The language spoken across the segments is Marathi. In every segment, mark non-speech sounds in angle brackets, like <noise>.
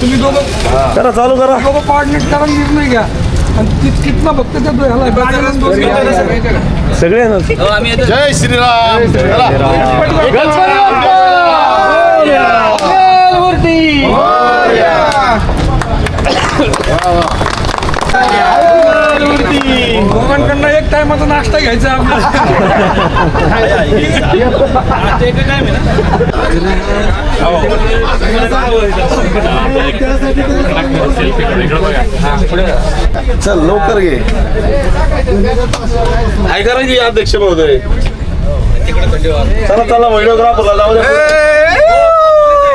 तुम्ही दोघं करा चालू करा. दोघं कोऑर्डिनेट करा निर्णय घ्या आणि त्या ह्याला. सगळे ना? जय श्रीराम. दोघांकडनं एक टायमाचा नाश्ता घ्यायचा चल लवकर घे काय करायची अध्यक्ष महोदय? चला चला व्हिडिओग्राफरला जाऊ दे.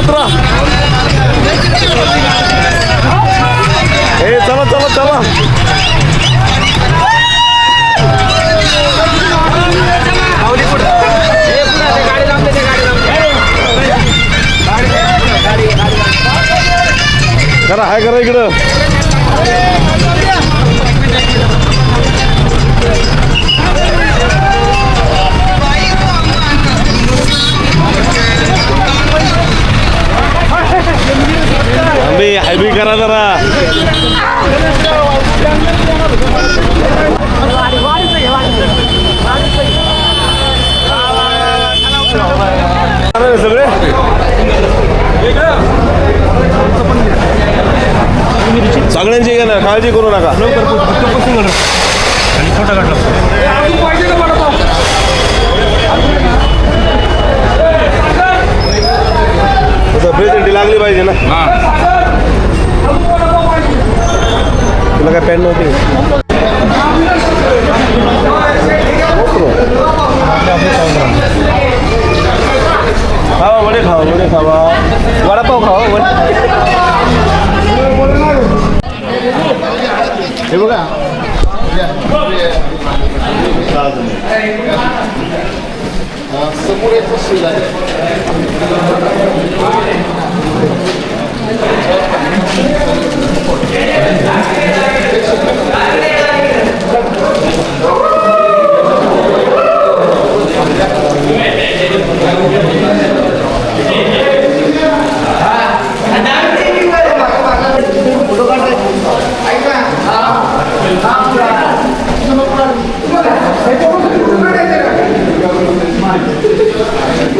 उतरा ए चला चला चला. करा हाय करा इकडं आंबे हायबी करा जरा अरे सगळे सगळ्यांची घ्या ना काळजी करू नका अजून पाहिजे का वडापाव? प्रेझेंटी लागली पाहिजे ना तुला काय पॅन नव्हती खावा वडे खावा वडे खावा वडापाव खावा हे बघा हा, समोर येतो शिवला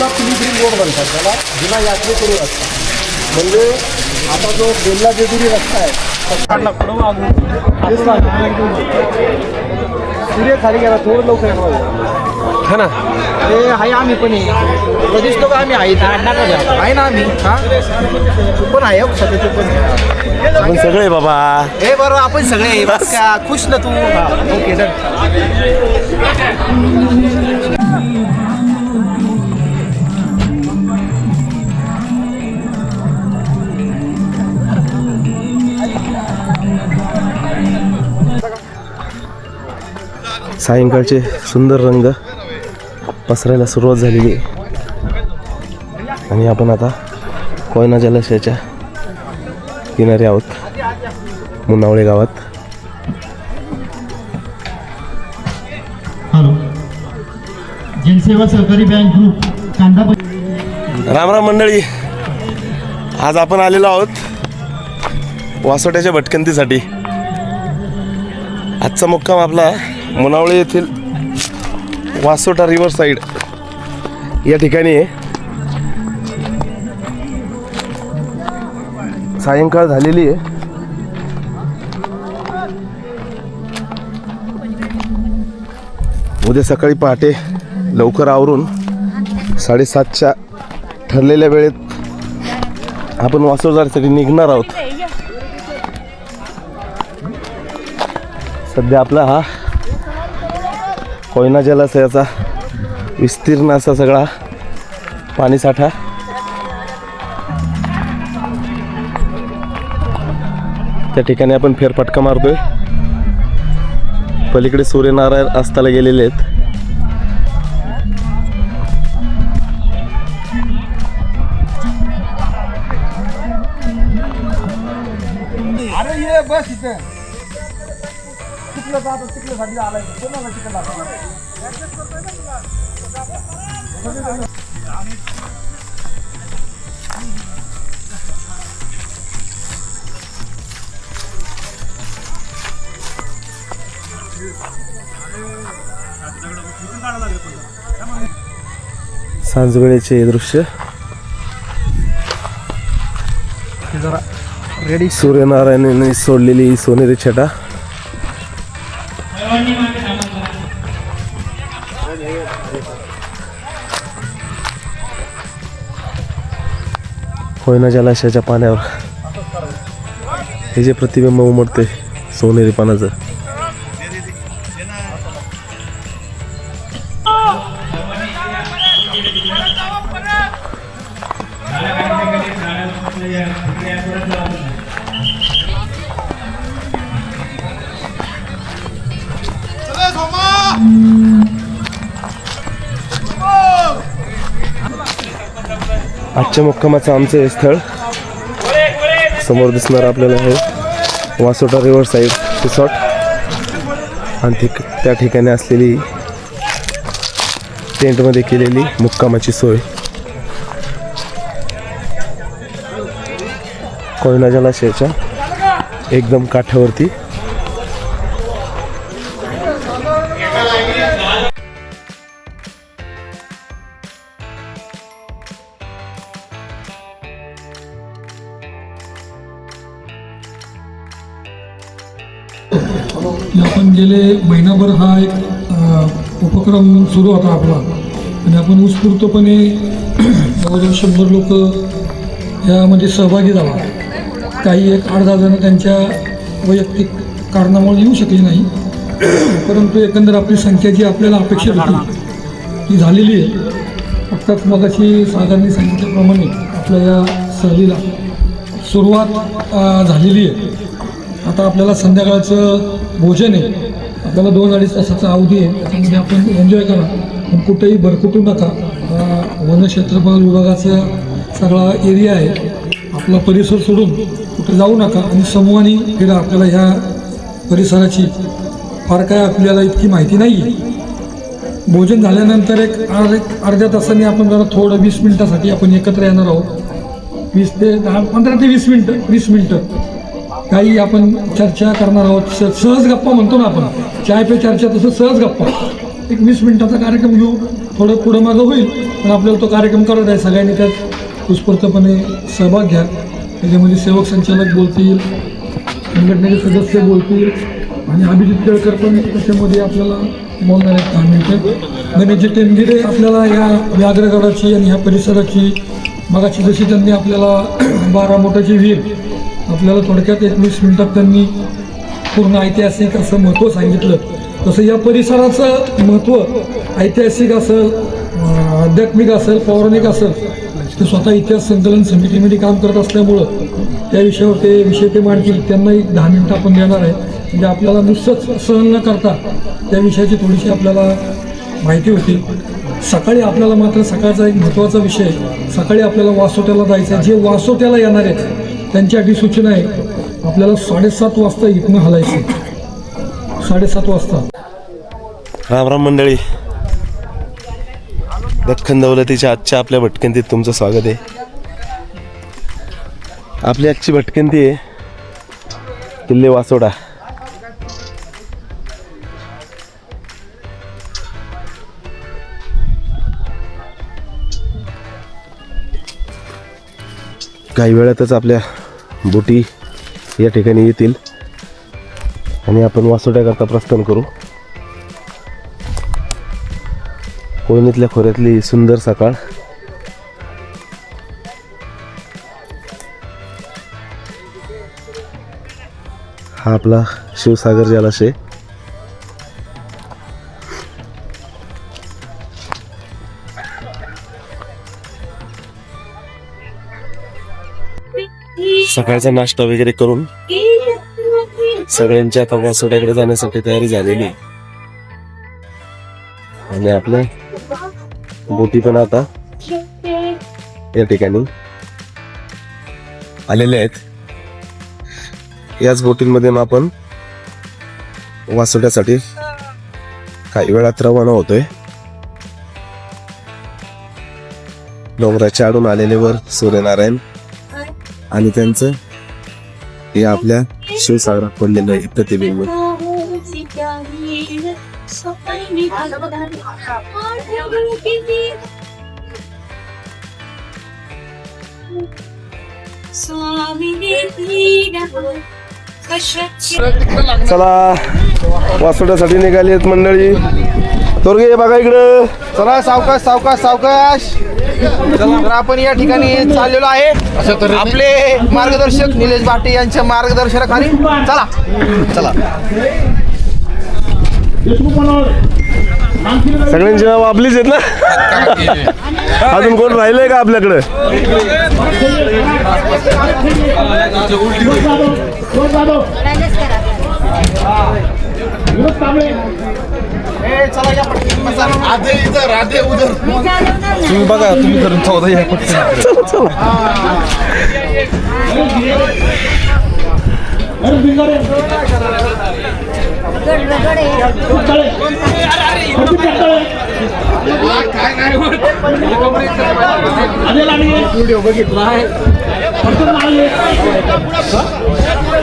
जुना पिलिग्रीम रोड म्हणतात त्याला जुना यात्रेकरू रस्ता म्हणजे आता जो बेल्ला जेजुरी रस्ता आहे पुढं मागून दिसला सूर्य खाली गेला थोडं लवकर येणार हा ना. ते आहे आम्ही पण आहे दिसतो का आम्ही आहे. आहे ना आम्ही. हा? पण आहे हो, सध्या तू पण आपण सगळे बाबा. हे बरोबर आपण सगळे खुश ना तू? Okay done. सायंकाळचे सुंदर रंग पसरायला सुरुवात झालेली. आहे आणि आपण आता कोयना जलाशयाच्या किनारी आहोत मुनावळे गावात. हॅलो. जनसेवा सहकारी बँक ग्रुप कांदा राम राम मंडळी. आज आपण आलेलो आहोत वासोट्याच्या भटकंतीसाठी. आजचा मुक्काम आपला मुनावळे येथील वासोटा रिव्हर साईड या ठिकाणी सायंकाळ झालेली आहे. उद्या सकाळी पहाटे लवकर आवरून साडेसातच्या ठरलेल्या वेळेत आपण वासोजारसाठी निघणार आहोत. सध्या आपला हा कोयना जलाशयाचा विस्तीर्ण असा सगळा पाणीसाठा त्या ठिकाणी आपण फेरफटका मारतोय. पलीकडे सूर्यनारायण अस्ताला गेलेले आहेत. तिकडं जातो तिकडे साठी आलाय. कोणाला तिकडे सांज वेळेचे हे दृश्य. जरा रेडी सूर्यनारायणाने सोडलेली सोनेरी छटा. कोयना जलाशयाच्या पाण्यावर. हे जे प्रतिबिंब उमटते सोनेरी पानाचं. आजच्या मुक्कामाचं आमचं हे स्थळ समोर दिसणार आपल्याला आहे वासोटा रिव्हर साईड रिसॉर्ट आणि ती त्या ठिकाणी असलेली टेंटमध्ये केलेली मुक्कामाची सोय. कोयना जलाशयाच्या एकदम काठावरती गेले महिनाभर हा एक उपक्रम सुरू होता आपला. आणि आपण उत्स्फूर्तपणे <clears throat> जवळजवळ शंभर लोक यामध्ये म्हणजे सहभागी झाला. काही एक आठ दहा जण त्यांच्या वैयक्तिक कारणामुळे येऊ शकले नाही. <clears throat> परंतु एकंदर आपली संख्या जी आपल्याला अपेक्षित होती ती झालेली आहे. आत्ताच मगाशी साधारणी सांगितल्याप्रमाणे आपल्या या सहलीला सुरुवात झालेली आहे. आता आपल्याला संध्याकाळचं भोजन आहे. आपल्याला दोन अडीच तासाचा अवधी आहे. त्याच्यामध्ये आपण एन्जॉय करा. पण कुठेही भरकुटू नका. हा वनक्षेत्रफळ विभागाचा सगळा एरिया आहे. आपला परिसर सोडून कुठे जाऊ नका. आणि समूहाने फिरा. आपल्याला ह्या परिसराची फार काय आपल्याला इतकी माहिती नाही आहे भोजन झाल्यानंतर एक अर्ध एक अर्ध्या तासाने आपण जरा थोडं वीस मिनटासाठी आपण एकत्र येणार आहोत. वीस ते दहा पंधरा ते वीस मिनटं वीस मिनटं. काही आपण चर्चा करणार आहोत स- सहज गप्पा म्हणतो ना आपण. चाय पे चर्चा तसं सहज गप्पा. एक वीस मिनिटाचा कार्यक्रम घेऊ. थोडं पुढं मागं होईल पण आपल्याला तो कार्यक्रम करत आहे. सगळ्यांनी त्यात उत्स्फूर्तपणे सहभाग घ्या. त्याच्यामध्ये सेवक संचालक बोलतील संघटनेचे सदस्य बोलतील आणि अभिजित केळकर पण त्याच्यामध्ये आपल्याला बोलणार आहेत दहा मिनिटं. गणेशजी टेमगिरे आपल्याला या व्याघ्रगडाची आणि ह्या परिसराची मगाची जशी त्यांनी आपल्याला बारा मोठाची वीर आपल्याला थोडक्यात एकवीस मिनिटात त्यांनी पूर्ण ऐतिहासिक असं महत्त्व सांगितलं. तसं या परिसराचं महत्त्व ऐतिहासिक असेल आध्यात्मिक असेल पौराणिक असेल ते स्वतः इतिहास संकलन समितीमध्ये काम करत असल्यामुळं त्या विषयावर ते विषय ते मांडतील. त्यांना एक दहा मिनिटं आपण देणार आहे. म्हणजे आपल्याला नुसतंच सहन न करता त्या विषयाची थोडीशी आपल्याला माहिती होती. सकाळी आपल्याला मात्र सकाळचा एक महत्त्वाचा विषय सकाळी आपल्याला वासोट्याला जायचं आहे. जे वासोट्याला येणार आहेत त्यांची अटी सूचना आहे. आपल्याला साडेसात वाजता इथनं हलायचं साडेसात वाजता. राम राम मंडळी. दख्खन दौलतीच्या आजच्या आपल्या भटकंतीत तुमचं स्वागत आहे. आपली आजची भटकंती आहे किल्ले वासोडा. काही वेळातच आपल्या बोटी या ठिकाणी येतील. आणि आपण वासोट्याकरता प्रस्थान करू. कोयनेतल्या खोऱ्यातली सुंदर सकाळ. हा आपला शिवसागर जलाशय. सकाळचा नाश्ता वगैरे करून सगळ्यांची आता वासोड्याकडे जाण्यासाठी तयारी झालेली आणि आपल्या बोटी पण आता या ठिकाणी आलेल्या आहेत. याच बोटींमध्ये मग आपण वासोड्यासाठी काही वेळात रवाना होतोय. डोंगराच्या आडून आलेले वर सूर्यनारायण आणि त्यांचं हे आपल्या शिवसागरात पडलेलं आहे प्रतिबिंब. चला वासोड्यासाठी निघाली आहेत मंडळी. तोरगे बघा इकडं. चला सावकाश सावकाश सावकाश. तर आपण या ठिकाणी चाललेलो आहे. आपले मार्गदर्शक निलेश भाटे यांच्या मार्गदर्शनाखाली. चला. चला. सगळ्यांची नाव आपलीच आहेत ना? अजून कोण राहिलंय का आपल्याकडे? चला या पटकन. बसा. आधे इधर आधे उधर. तुम्ही बघा तुम्ही करून चौदा या पटकन.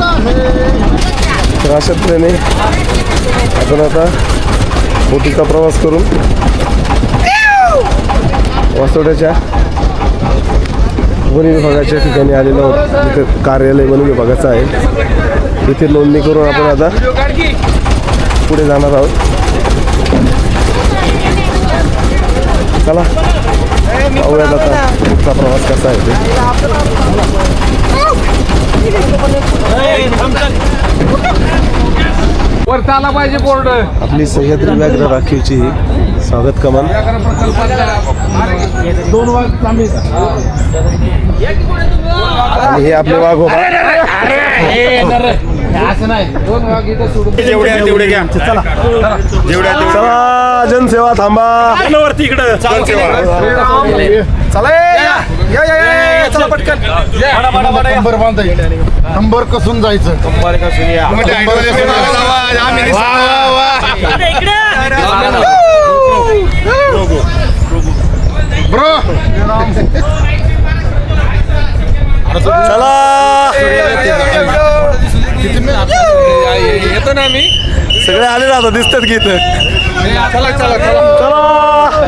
तर अशा तऱ्हेने आपण आता बोटीचा प्रवास करून वासोड्याच्या वन विभागाच्या ठिकाणी आलेलो आहोत. तिथे कार्यालय वन विभागाचं आहे. तिथे नोंदणी करून आपण आता पुढे जाणार आहोत. चला पाहूयात आता पुढचा प्रवास कसा आहे ते. वरता आला पाहिजे बोर्ड. आपली सह्याद्री व्याघ्र राखीवची स्वागत कमान. आणि हे आपले वाघोबा असं नाही. दोन वाघ इथं सोडून चला. जनसेवा थांबा. चला या या या, या चला पटकन. नंबर बांधायचं नंबर कसून जायचं. ब्रो चला. येतो ना मी सगळे आले ना आता दिसतात की इथं. चला. चला चला चला.